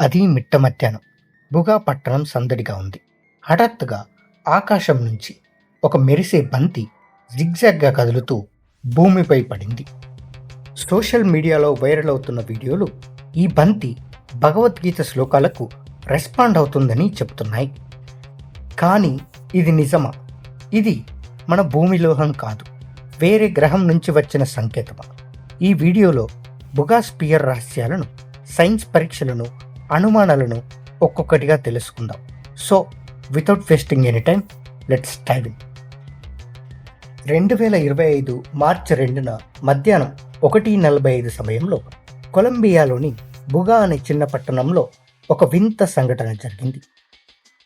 అది మిట్ట మధ్యాహ్నం. బుగా పట్టణం సందడిగా ఉంది. హఠాత్తుగా ఆకాశం నుంచి ఒక మెరిసే బంతి జిగ్జాగ్గా కదులుతూ భూమిపై పడింది. సోషల్ మీడియాలో వైరల్ అవుతున్న వీడియోలు ఈ బంతి భగవద్గీత శ్లోకాలకు రెస్పాండ్ అవుతుందని చెప్తున్నాయి. కానీ ఇది నిజమా? ఇది మన భూమి లోహం కాదు. వేరే గ్రహం నుంచి వచ్చిన సంకేతమా? ఈ వీడియోలో బుగాస్పియర్ రహస్యాలను సైన్స్ పరీక్షలను అనుమానాలను ఒక్కొక్కటిగా తెలుసుకుందాం. So without wasting any time let's diving రెండు వేల ఇరవై ఐదు మార్చి రెండున మధ్యాహ్నం ఒకటి నలభై ఐదు సమయంలో కొలంబియాలోని బుగా అనే చిన్న పట్టణంలో ఒక వింత సంఘటన జరిగింది.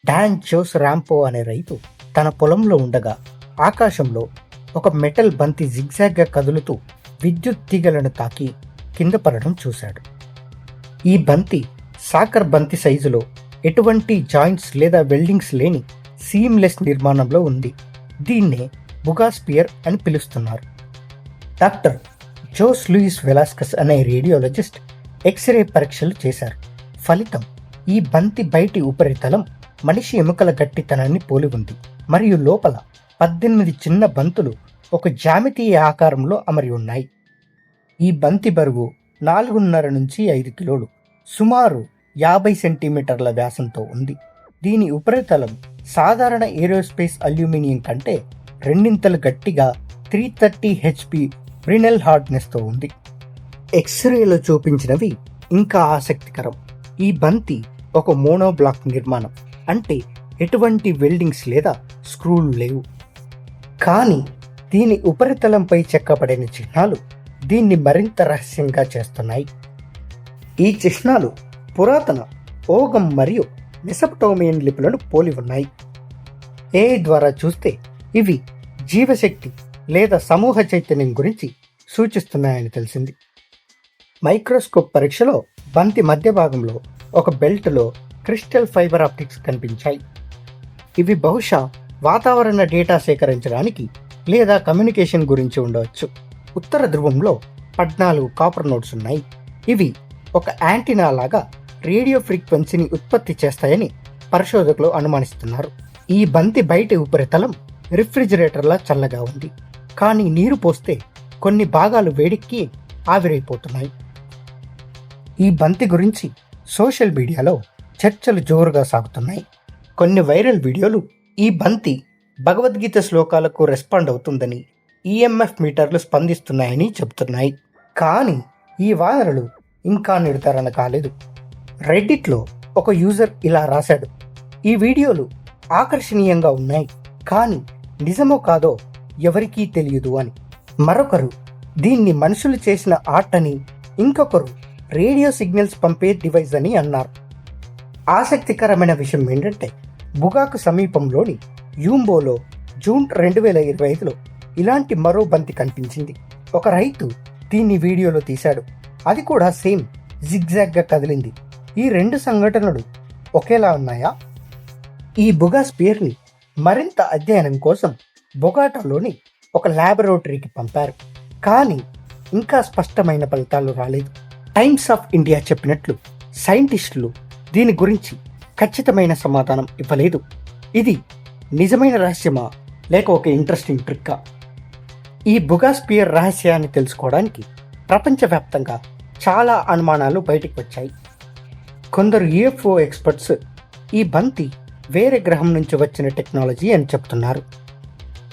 డాన్ జోస్ ర్యాంపో అనే రైతు తన పొలంలో ఉండగా ఆకాశంలో ఒక మెటల్ బంతి జిగ్జాగ్గా కదులుతూ విద్యుత్ తీగలను తాకి కింద పడడం చూశాడు. ఈ బంతి సాకర్ బంతి సైజులో ఎటువంటి జాయింట్స్ లేదా వెల్డింగ్స్ లేని సీమ్లెస్ నిర్మాణంలో ఉంది. దీన్నే బుగాస్పియర్ అని పిలుస్తున్నారు. డాక్టర్ జోస్ లూయిస్ వెలాస్కస్ అనే రేడియోలజిస్ట్ ఎక్స్రే పరీక్షలు చేశారు. ఫలితం ఈ బంతి బయటి ఉపరితలం మనిషి ఎముకల గట్టితనాన్ని పోలి ఉంది. మరియు లోపల పద్దెనిమిది చిన్న బంతులు ఒక జామితీయ ఆకారంలో అమరి ఉన్నాయి. ఈ బంతి బరువు నాలుగున్నర నుంచి ఐదు కిలోలు సుమారు యాభై సెంటీమీటర్ల వ్యాసంతో ఉంది. దీని ఉపరితలం సాధారణ ఏరోస్పేస్ అల్యూమినియం కంటే రెండింతలు గట్టిగా త్రీ థర్టీ హెచ్పి బ్రినెల్ హార్డ్నెస్తో ఉంది. ఎక్స్రేలో చూపించినవి ఇంకా ఆసక్తికరం. ఈ బంతి ఒక మోనో బ్లాక్ నిర్మాణం. అంటే ఎటువంటి వెల్డింగ్స్ లేదా స్క్రూలు లేవు. కానీ దీని ఉపరితలంపై చెక్కబడిన చిహ్నాలు దీన్ని మరింత రహస్యంగా చేస్తున్నాయి. ఈ చిహ్నాలు పురాతన ఓగం మరియు మెసప్టోమియన్ లిపులను పోలి ఉన్నాయి. ఏ ద్వారా చూస్తే ఇవి జీవశక్తి లేదా సమూహ చైతన్యం గురించి సూచిస్తున్నాయని తెలిసింది. మైక్రోస్కోప్ పరీక్షలో బంతి మధ్య భాగంలో ఒక బెల్ట్లో క్రిస్టల్ ఫైబర్ ఆప్టిక్స్ కనిపించాయి. ఇవి బహుశా వాతావరణ డేటా సేకరించడానికి లేదా కమ్యూనికేషన్ గురించి ఉండవచ్చు. ఉత్తర ధ్రువంలో పద్నాలుగు కాపర్ నోట్స్ ఉన్నాయి. ఇవి ఒక యాంటీనా లాగా రేడియో ఫ్రీక్వెన్సీని ఉత్పత్తి చేస్తాయని పరిశోధకులు అనుమానిస్తున్నారు. ఈ బంతి బయటి ఉపరితలం రిఫ్రిజిరేటర్లా చల్లగా ఉంది. కానీ నీరు పోస్తే కొన్ని భాగాలు వేడెక్కి ఆవిరైపోతున్నాయి. ఈ బంతి గురించి సోషల్ మీడియాలో చర్చలు జోరుగా సాగుతున్నాయి. కొన్ని వైరల్ వీడియోలు ఈ బంతి భగవద్గీత శ్లోకాలకు రెస్పాండ్ అవుతుందని ఈఎంఎఫ్ మీటర్లు స్పందిస్తున్నాయని చెబుతున్నాయి. కానీ ఈ వాదనలు ఇంకా నిర్ధారణ కాలేదు. రెడ్డిట్లో ఒక యూజర్ ఇలా రాశాడు. ఈ వీడియోలు ఆకర్షణీయంగా ఉన్నాయి కానీ నిజమో కాదో ఎవరికీ తెలియదు అని. మరొకరు దీన్ని మనుషులు చేసిన ఆర్ట్ అని ఇంకొకరు రేడియో సిగ్నల్స్ పంపే డివైస్ అని అన్నారు. ఆసక్తికరమైన విషయం ఏంటంటే బుగాకు సమీపంలోని యూంబోలో జూన్ రెండు వేల ఇరవై ఐదులో ఇలాంటి మరో బంతి కనిపించింది. ఒక రైతు దీన్ని వీడియోలో తీశాడు. అది కూడా సేమ్ జిగ్జాగ్గా కదిలింది. ఈ రెండు సంఘటనలు ఒకేలా ఉన్నాయా? ఈ బుగా స్పియర్ని మరింత అధ్యయనం కోసం బొగాటాలోని ఒక ల్యాబొరేటరీకి పంపారు. కానీ ఇంకా స్పష్టమైన ఫలితాలు రాలేదు. టైమ్స్ ఆఫ్ ఇండియా చెప్పినట్లు సైంటిస్టులు దీని గురించి ఖచ్చితమైన సమాధానం ఇవ్వలేదు. ఇది నిజమైన రహస్యమా లేక ఒక ఇంట్రెస్టింగ్ ట్రిక్కా? ఈ బుగాస్పియర్ రహస్యాన్ని తెలుసుకోవడానికి ప్రపంచవ్యాప్తంగా చాలా అనుమానాలు బయటకు వచ్చాయి. కొందరు యుఎఫ్ఓ ఎక్స్పర్ట్స్ ఈ బంతి వేరే గ్రహం నుంచి వచ్చిన టెక్నాలజీ అని చెప్తున్నారు.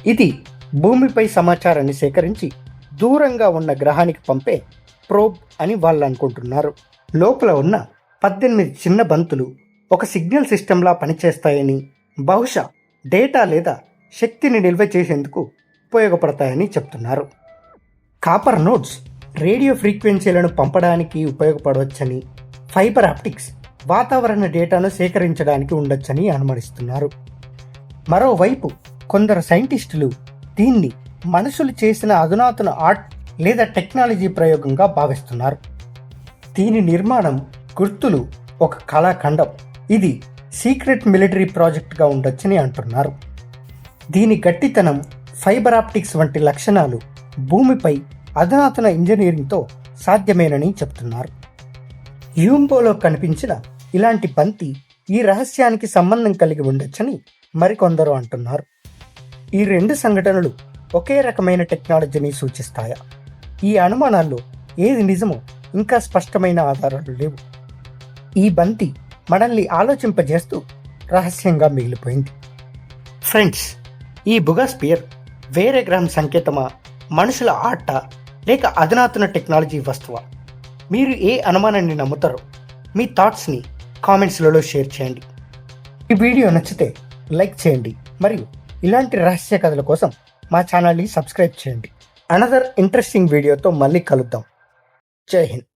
ఇది భూమిపై సమాచారాన్ని సేకరించి దూరంగా ఉన్న గ్రహానికి పంపే ప్రోబ్ అని వాళ్ళు అనుకుంటున్నారు. లోపల ఉన్న పద్దెనిమిది చిన్న బంతులు ఒక సిగ్నల్ సిస్టంలా పనిచేస్తాయని బహుశా డేటా లేదా శక్తిని నిల్వ చేసేందుకు ఉపయోగపడతాయని చెప్తున్నారు. కాపర్ నోట్స్ రేడియో ఫ్రీక్వెన్సీలను పంపడానికి ఉపయోగపడవచ్చని ఫైబర్ ఆప్టిక్స్ వాతావరణ డేటాను సేకరించడానికి ఉండొచ్చని అనుమానిస్తున్నారు. మరోవైపు కొందరు సైంటిస్టులు దీన్ని మనుషులు చేసిన అధునాతన ఆర్ట్ లేదా టెక్నాలజీ ప్రయోగంగా భావిస్తున్నారు. దీని నిర్మాణం గుర్తులు ఒక కళాఖండం. ఇది సీక్రెట్ మిలిటరీ ప్రాజెక్ట్గా ఉండొచ్చని అంటున్నారు. దీని గట్టితనం ఫైబర్ ఆప్టిక్స్ వంటి లక్షణాలు భూమిపై అధునాతన ఇంజనీరింగ్తో సాధ్యమేనని చెప్తున్నారు. యూంబోలో కనిపించిన ఇలాంటి బంతి ఈ రహస్యానికి సంబంధం కలిగి ఉండొచ్చని మరికొందరు అంటున్నారు. ఈ రెండు సంఘటనలు ఒకే రకమైన టెక్నాలజీని సూచిస్తాయా? ఈ అనుమానాల్లో ఏది నిజమో ఇంకా స్పష్టమైన ఆధారాలు లేవు. ఈ బంతి మనల్ని ఆలోచింపజేస్తూ రహస్యంగా మిగిలిపోయింది. ఫ్రెండ్స్ ఈ బుగాస్పియర్ వేరే గ్రహం సంకేతమా? మనుషుల ఆట లేక అధునాతన టెక్నాలజీ వస్తువా? మీరు ఏ అనుమానాన్ని నమ్ముతారో మీ థాట్స్ని కామెంట్స్లలో షేర్ చేయండి. ఈ వీడియో నచ్చితే లైక్ చేయండి మరియు ఇలాంటి రహస్య కథల కోసం మా ఛానల్ని సబ్స్క్రైబ్ చేయండి. అనదర్ ఇంట్రెస్టింగ్ వీడియోతో మళ్ళీ కలుద్దాం. జై హింద్.